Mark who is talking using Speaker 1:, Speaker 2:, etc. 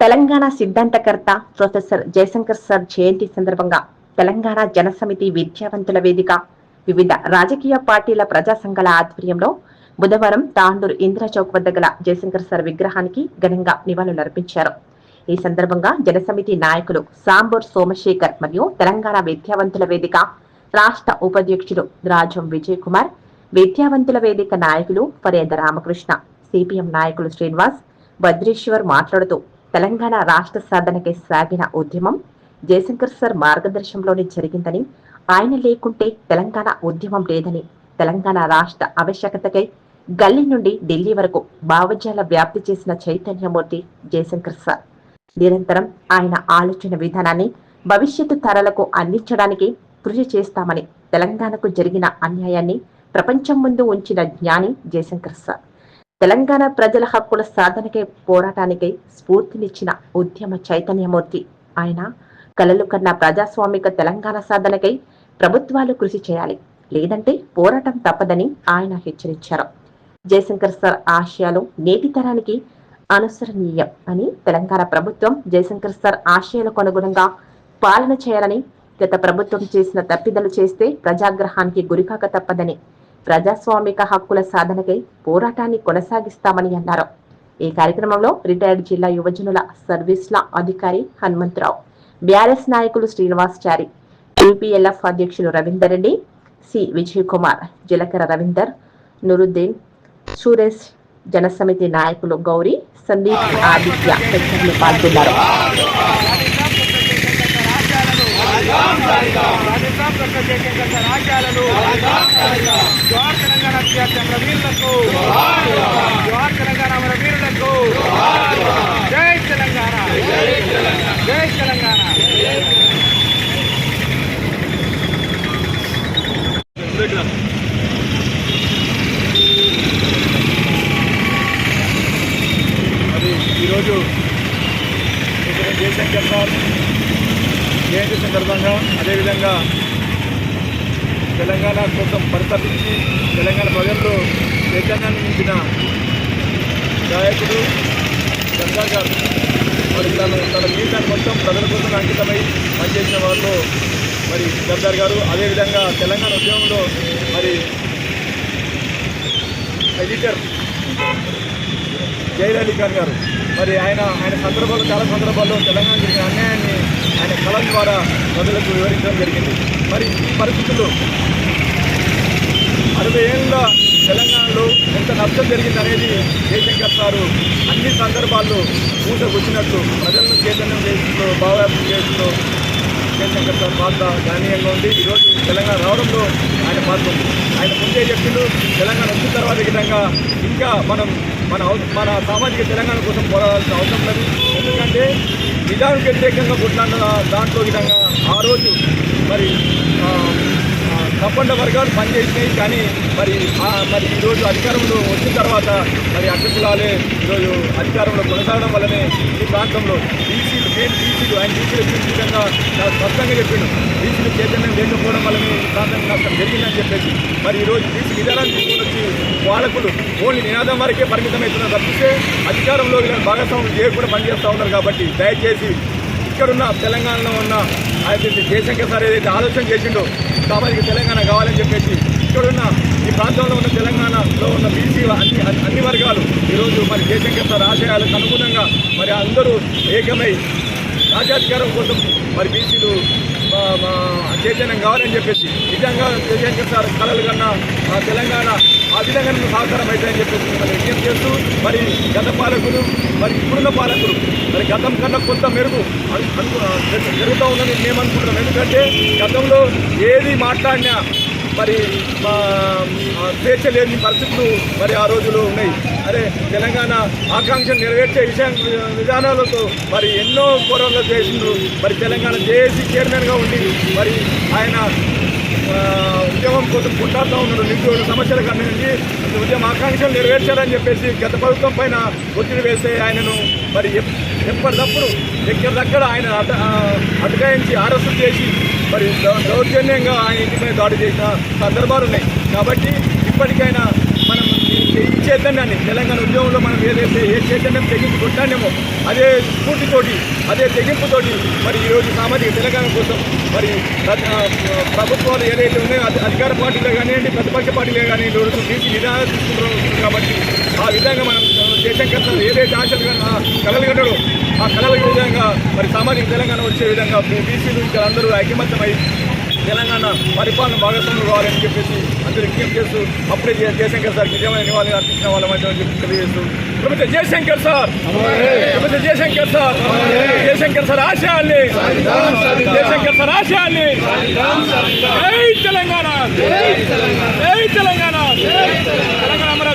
Speaker 1: తెలంగాణ సిద్ధాంతకర్త professor Jayashankar sir జయంతి సందర్భంగా తెలంగాణ జనసమితి విద్యావంతుల వేదిక వివిధ రాజకీయ పార్టీల ప్రజా సంఘాల ఆధ్వర్యంలో బుధవారం తాండూరు ఇందిరా చౌక్ వద్ద గల జయశంకర్ సార్ విగ్రహానికి ఘనంగా నివాళులర్పించారు. ఈ సందర్భంగా జనసమితి నాయకులు సాంబూర్ సోమశేఖర్ మరియు తెలంగాణ విద్యావంతుల వేదిక రాష్ట్ర ఉపాధ్యక్షుడు రాజం విజయ్ కుమార్ విద్యావంతుల వేదిక నాయకులు పర్యద రామకృష్ణ సిపిఎం నాయకులు శ్రీనివాస్ భద్రేశ్వర్ మాట్లాడుతూ తెలంగాణ రాష్ట్ర సాధనకై సాగిన ఉద్యమం జయశంకర్ సార్ మార్గదర్శనంలోనే జరిగిందని ఆయన లేకుంటే తెలంగాణ ఉద్యమం లేదని తెలంగాణ రాష్ట్ర ఆవశ్యకతకై గల్లీ నుండి ఢిల్లీ వరకు భావజాల వ్యాప్తి చేసిన చైతన్యమూర్తి జయశంకర్ సార్. నిరంతరం ఆయన ఆలోచన విధానాన్ని భవిష్యత్తు తరాలకు అందించడానికి కృషి చేస్తామని తెలంగాణకు జరిగిన అన్యాయాన్ని ప్రపంచం ముందు ఉంచిన జ్ఞాని జయశంకర్ సార్. తెలంగాణ ప్రజల హక్కుల సాధనకై పోరాటానికై స్ఫూర్తినిచ్చిన ఉద్యమ చైతన్యమూర్తి. ఆయన కలలు కన్న ప్రజాస్వామిక తెలంగాణ సాధనకై ప్రభుత్వాలు కృషి చేయాలి. లేదంటే పోరాటం తప్పదని ఆయన హెచ్చరించారు. జయశంకర్ సార్ ఆశయాలు నేటి తరానికి అనుసరణీయం అని తెలంగాణ ప్రభుత్వం జయశంకర్ సార్ ఆశయాలకు అనుగుణంగా పాలన చేయాలని గత ప్రభుత్వం చేసిన తప్పిదలు చేస్తే ప్రజాగ్రహానికి గురికాక తప్పదని ప్రజాస్వామిక హక్కుల సాధనకై పోరాటాన్ని కొనసాగిస్తామని అన్నారు. ఈ కార్యక్రమంలో రిటైర్డ్ జిల్లా యువజనుల సర్వీస్ల అధికారి హనుమంతరావు బీఆర్ఎస్ నాయకులు శ్రీనివాస్ చారి యూపీఎల్ఎఫ్ అధ్యక్షులు రవీందర్ రెడ్డి సి విజయ్ కుమార్ జీలకర్ర రవీందర్ నురుద్దీన్ సురేష్ జనసమితి నాయకులు గౌరీ సందీప్ ఆదిత్య తదితరులు పాల్గొన్నారు.
Speaker 2: రాజస్థాన్ ప్రకాశ్ జోహార్ తెలంగాణ అత్యాచార వీరులకు జోహార్ తెలంగాణ మన వీరులకు జై తెలంగాణ జై తెలంగాణ.
Speaker 3: అది ఈరోజు ఇక్కడ జయశంకర్ సార్ జయంతి సందర్భంగా? అదేవిధంగా తెలంగాణ కోసం పరితపించి తెలంగాణ ప్రజల్లో చైతన్యాన్ని నింపిన గాయకుడు సర్దార్ గారు. మరి తను తన జీవితాన్ని మొత్తం ప్రజల కోసం అంకితమై పనిచేసిన వాళ్ళు మరి సర్దార్ గారు. అదేవిధంగా తెలంగాణ ఉద్యమంలో మరి ఎడిటర్ జయలలిత గారు. మరి ఆయన ఆయన సందర్భాలు చాలా సందర్భాల్లో తెలంగాణ జరిగిన అన్యాయాన్ని ఆయన కళ ద్వారా ప్రజలకు వివరించడం జరిగింది. మరి ఈ పరిస్థితుల్లో అరవై ఏళ్ళ తెలంగాణలో ఎంత నష్టం జరిగింది అనేది జయశంకర్ సారు అన్ని సందర్భాల్లో పూసగుచ్చినట్లు ప్రజలను చైతన్యం చేస్తూ భావవ్యాప్తం చేస్తూ జయశంకర్ సార్ పాత్ర గణనీయంగా ఉంది ఈరోజు తెలంగాణ రావడంలో ఆయన పాత్ర ఉంది. ఆయన ముందే చెప్పిండు తెలంగాణ వచ్చిన తర్వాత విధంగా ఇంకా మనం మన మన సామాజిక తెలంగాణ కోసం పోరాడాల్సిన అవసరం లేదు. ఎందుకంటే నిజానికి వ్యతిరేకంగా కొట్లాడిన దాంట్లో విధంగా ఆ రోజు మరి తప్పండ వర్గాలు పనిచేసినాయి కానీ మరి మరి ఈరోజు అధికారంలో వచ్చిన తర్వాత మరి అగ్రకులాలే ఈరోజు అధికారంలో కొనసాగడం వల్లనే ఈ ప్రాంతంలో బీసీలు మెయిన్ బీసీలు ఆయన బీసీలు విధంగా చాలా స్పష్టంగా చెప్పిండు. బీసీలు చైతన్యం లేకపోవడం వల్లనే ఈ ప్రాంతం నష్టం జరిగిందని చెప్పేసి మరి ఈరోజు బీసీ విధానాన్ని తీసుకొని వచ్చి పాలకులు ఓన్లీ నినాదం వరకే పరిమితమవుతున్నారు తప్పితే అధికారంలో వీళ్ళని భాగస్వాములు చేయకుండా పనిచేస్తూ ఉన్నారు కాబట్టి దయచేసి ఇక్కడున్న తెలంగాణలో ఉన్న అయితే జయశంకర్ సార్ ఏదైతే ఆలోచన చేసిండో సామాజిక తెలంగాణ కావాలని చెప్పేసి ఇక్కడున్న ఈ ప్రాంతంలో ఉన్న తెలంగాణలో ఉన్న బీసీ అన్ని అన్ని- వర్గాలు ఈరోజు మరి జయశంకర్ సార్ ఆశయాలకు అనుగుణంగా మరి అందరూ ఏకమై రాజ్యాధికారం కోసం మరి బీసీలు చైతన్యం కావాలని చెప్పేసి నిజంగా జయశంకర్ సార్ కళలు కన్నా ఆ తెలంగాణ ఆ విధంగా సహకారం అవుతాయని చెప్పేసి మరి విజ్ఞప్తి చేస్తూ మరి గత పాలకులు మరి ఇప్పుడున్న పాలకులు మరి గతం కన్నా కొంత మెరుగు జరుగుతూ ఉందని మేము అనుకుంటున్నాం. ఎందుకంటే గతంలో ఏది మాట్లాడినా మరి మా స్వేచ్ఛ లేని పరిస్థితులు మరి ఆ రోజులు ఉన్నాయి. అరే తెలంగాణ ఆకాంక్షలు నెరవేర్చే విషయం విధానాలతో మరి ఎన్నో పోరాటాలు చేసిండ్రు. మరి తెలంగాణ జేఏసీ చైర్మన్గా ఉండి మరి ఆయన ఉద్యమం కోసం కొట్టాడుతూ ఉన్నారు నిరుద్యోగుల సమస్యల కన్నించి ఉద్యమ ఆకాంక్షలు నెరవేర్చారని చెప్పేసి గత ప్రభుత్వం పైన ఒత్తిడి వేస్తే ఆయనను మరి ఎప్పటికప్పుడు ఎప్పటికప్పుడు దగ్గర ఆయన అట ఆ, అటకాయించి అరెస్టు చేసి మరి దౌర్జన్యంగా ఆయన ఇంటి మీద దాడి చేసిన సందర్భాలు ఉన్నాయి. కాబట్టి ఇప్పటికైనా మనం ఈ చైతన్యాన్ని తెలంగాణ ఉద్యమంలో మనం ఏదైతే ఏ చైతన్యం తెగింపు కొట్టానేమో అదే స్ఫూర్తితోటి అదే తెగింపుతోటి మరి ఈరోజు సామాజిక తెలంగాణ కోసం మరి ప్రభుత్వాలు ఏదైతే ఉన్నాయో అది అధికార పార్టీలే కానివ్వండి ప్రతిపక్ష పార్టీలే కానివ్వండి ఈరోజు బీసీ విధానాలు కాబట్టి ఆ విధంగా మనం జయశంకర్ సార్ ఏదైతే ఆశలు కానీ ఆ కళలు కన్నాడో ఆ కళల విధంగా మరి సామాజిక తెలంగాణ వచ్చే విధంగా బీసీలు ఇక్కడ అందరూ ఐకమత్యమై తెలంగాణ పరిపాలన భాగస్వాములు కావాలని చెప్పేసి అందరూ విజ్ఞప్తి చేస్తూ అప్పుడే జయశంకర్ సార్ నిజమైన నివాళులు అర్పించిన వాళ్ళ చెప్పి తెలియజేస్తూ ప్రభుత్వ జయశంకర్ సార్! ప్రభుత్వ జయశంకర్ సార్! జయశంకర్ సార్ ఆశయాల్ని! జయశంకర్ సార్ ఆశయాల్ని! జై తెలంగాణ! జై తెలంగాణ!